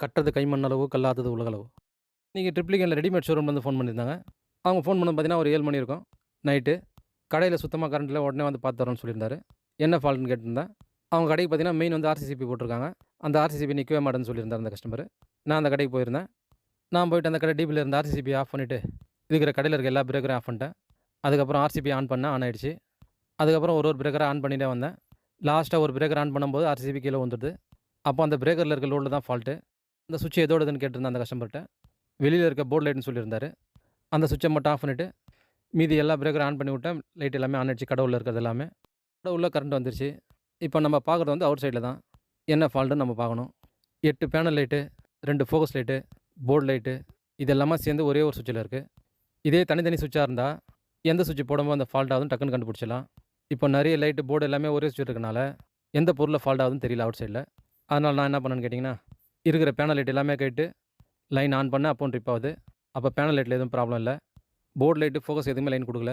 கட்டுறது கைமண் கல்லாதது உலகளவு நீங்கள் ட்ரிப்ளிகனில் readymade ஷோரூம்லேருந்து phone பண்ணியிருந்தாங்க. அவங்க ஃபோன் பண்ணது பார்த்தீங்கன்னா ஒரு ஏழு மணி இருக்கும். நைட்டு கடையில் சுத்தமாக கரண்ட்டில் உடனே வந்து பார்த்து தரோன்னு சொல்லியிருந்தாரு. என்ன ஃபால்ட்னு கேட்டிருந்தேன் அவங்க கடைக்கு பார்த்தீங்கன்னா மெயின் வந்து ஆர்சிசிபி போட்டிருக்காங்க. அந்த ஆர்சிசிபி நிற்கவே மாட்டேன்னு சொல்லியிருந்தார் அந்த கஸ்டமர் நான் அந்த கடைக்கு போயிருந்தேன். நான் போயிட்டு அந்த கடை டிபியில் இருந்த ஆர்சிசிபி ஆஃப் பண்ணிவிட்டு இருக்கிற கடையில் இருக்க எல்லா பிரேக்கரையும் ஆஃப் பண்ணிட்டேன். அதுக்கப்புறம் ஆர்சிபி ஆன் பண்ண ஆன் ஆகிடுச்சு அதுக்கப்புறம் ஒரு ஒரு பிரேக்கரை ஆன் பண்ணிட்டே வந்தேன். லாஸ்ட்டாக ஒரு பிரேக்கர் ஆன் பண்ணும்போது ஆர்சிபி கீழே வந்துடுது அப்போ அந்த பிரேக்கரில் இருக்க லோடில் தான் ஃபால்ட்டு அந்த சுவிட்ச் எதோடதுன்னு கேட்டிருந்தேன் அந்த கஸ்டமர்கிட்ட. வெளியில் இருக்க போர்ட் லைட்னு சொல்லியிருந்தார். அந்த சுவிட்சை மட்டும் ஆஃப் பண்ணிவிட்டு மீதி எல்லா பிரேக்கரும் ஆன் பண்ணி விட்டேன். லைட் எல்லாமே ஆன் ஆச்சு கடவுளில் இருக்கிறது எல்லாமே. கடவுளில் கரண்ட் வந்துருச்சு. இப்போ நம்ம பார்க்குறது வந்து அவுட் சைடில் தான். என்ன ஃபால்ட்டுன்னு நம்ம பார்க்கணும். எட்டு பேனல் லைட்டு ரெண்டு ஃபோக்கஸ் லைட்டு போர்டு லைட்டு இதெல்லாமே சேர்ந்து ஒரே ஒரு சுவிட்சில் இருக்குது இதே தனித்தனி சுவிட்சாக இருந்தால் எந்த சுவிட்ச் போடும்போது அந்த ஃபால்ட் ஆகுதுன்னு டக்குன்னு கண்டுபிடிச்சிடலாம். இப்போ நிறைய லைட்டு போர்டு எல்லாமே ஒரே சுவிட்ச் இருக்கனால எந்த பொருளில் ஃபால்ட் ஆகுதுன்னு தெரியல அவுட் சைடில். அதனால் நான் என்ன பண்ணேன்னு கேட்டிங்கன்னா இருக்கிற பேனல் லைட் எல்லாமே கேட்டு லைன் ஆன் பண்ண அப்போ ட்ரிப் ஆகுது. அப்போ பேனல் லைட்டில் எதுவும் ப்ராப்ளம் இல்லை. போர்டு லைட்டு ஃபோக்கஸ் எதுவுமே லைன் கொடுக்கல.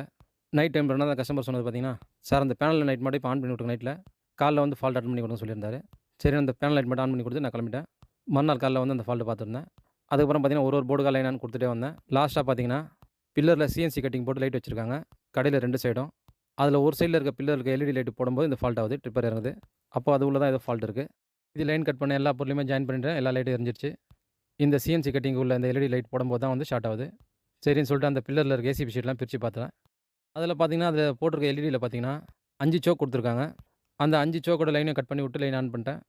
நைட் டைம் தான் கஸ்டமர் சொன்னது பார்த்தீங்கன்னா சார் அந்த பேனல் நைட் மட்டும் இப்போ ஆன் பண்ணி விட்டுருங்க நைட்டில் காலைல வந்து ஃபால்ட் ஆன் பண்ணி கொடுங்க சொல்லியிருந்தாரு. சரி அந்த பேனல் லைட் மட்டும் ஆன் பண்ணி கொடுத்து நான் கிளம்பிட்டேன். மறுநாள் காலையில் வந்து அந்த ஃபால்ட்டு பார்த்துருந்தேன். அதுக்கப்புறம் பார்த்தீங்கன்னா ஒரு ஒரு போர்டு லைன் ஆன் கொடுத்துட்டே வந்தேன். லாஸ்ட்டாக பார்த்தீங்கன்னா பில்லரில் சிஎன்சி கட்டிங் போட்டு லைட் வச்சுருக்காங்க. கடையில் ரெண்டு சைடும் அதில் ஒரு சைடில் இருக்க பில்லருக்கு எல்இடி லைட் போடும்போது இந்த ஃபால்ட் ஆகுது ட்ரிப்பர் இறங்குது. அப்போ அது உள்ள தான் ஏதோ ஃபால்ட் இருக்குது இது லைன் கட் பண்ண எல்லா பொருளையுமே ஜாயின் பண்ணிட்டேன் எல்லா லைட்டும் எரிஞ்சிருச்சு. இந்த சிஎன்சி கட்டிங் உள்ள இந்த எல்இடி லைட் போடும்போது தான் வந்து ஷார்ட் ஆகுது. சரின்னு சொல்லிட்டு அந்த பில்லரில் இருக்க ஏசிபி ஷீட்லாம் பிரித்து பார்த்தேன் அதில் பார்த்தீங்கன்னா அதில் போட்டிருக்க எல்இடியில் பார்த்தீங்கன்னா அஞ்சு சோக் கொடுத்துருக்காங்க. அந்த அஞ்சு சோக்கோட லைனையும் கட் பண்ணி விட்டு லைன் ஆன் பண்ணிட்டேன்.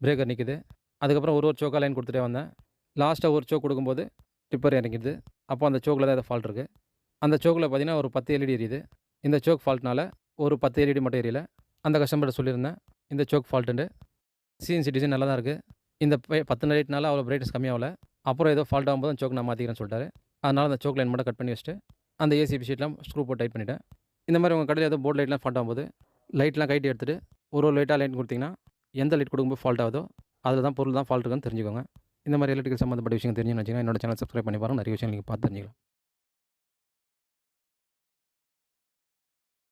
பிரேக்கர் நிற்குது அதுக்கப்புறம் ஒரு ஒரு சோக்காக லைன் கொடுத்துட்டே வந்தேன். லாஸ்ட்டாக ஒரு சோக் கொடுக்கும்போது டிப்பர் இறங்கிடுது. அப்போ அந்த சோக்கில் தான் ஏதோ ஃபால்ட் இருக்குது அந்த சோக்கில் பார்த்தீங்கன்னா ஒரு பத்து எல்இடி எரியுது. இந்த சோக் ஃபால்ட்னால ஒரு பத்து எல்இடி மட்டும் எரியல. அந்த கஸ்டமர்கிட்ட சொல்லியிருந்தேன் இந்த சோக் ஃபால்ட்டுண்டு சிஎன்சி டிசைன் நல்லா தான் இருக்குது இந்த பத்து லைட்னால அவ்வளோ பிரைட்னஸ் கம்மியாகல. அப்புறம் ஏதோ ஃபால்ட் ஆகும்போது அந்த சோக் நான் மாற்றிக்கிறேன்னு சொல்லிட்டாரு. அதனால் அந்த சோக் லைன் மட்டும் கட் பண்ணி வச்சுட்டு அந்த ஏசிபி ஷீட்லாம் ஸ்க்ரூ போட்டு டைட் பண்ணிவிட்டேன் இந்த மாதிரி உங்கள் கடையில் ஏதோ போர்ட் லைட்லாம் ஃபால்ட் ஆகும்போது லைட்லாம் கைட்டி எடுத்துகிட்டு ஒரு ஒரு லைட்டாக லைட் கொடுத்தீங்கன்னா எந்த லைட் கொடுக்கும்போது ஃபால்ட் ஆகுதோ அதில் தான் பொருள் தான் ஃபால்ட் இருக்குன்னு தெரிஞ்சுக்கோங்க. இந்த மாதிரி எலக்ட்ரிக்கல் சம்மந்தப்பட்ட விஷயம் தெரிஞ்சுன்னு வச்சுக்கோங்க. என்னோட சேனல் சப்ஸ்கிரைப் பண்ணி பாருங்கள் நிறைய விஷயம் நீங்கள் பார்த்து தெரிஞ்சுக்கலாம்.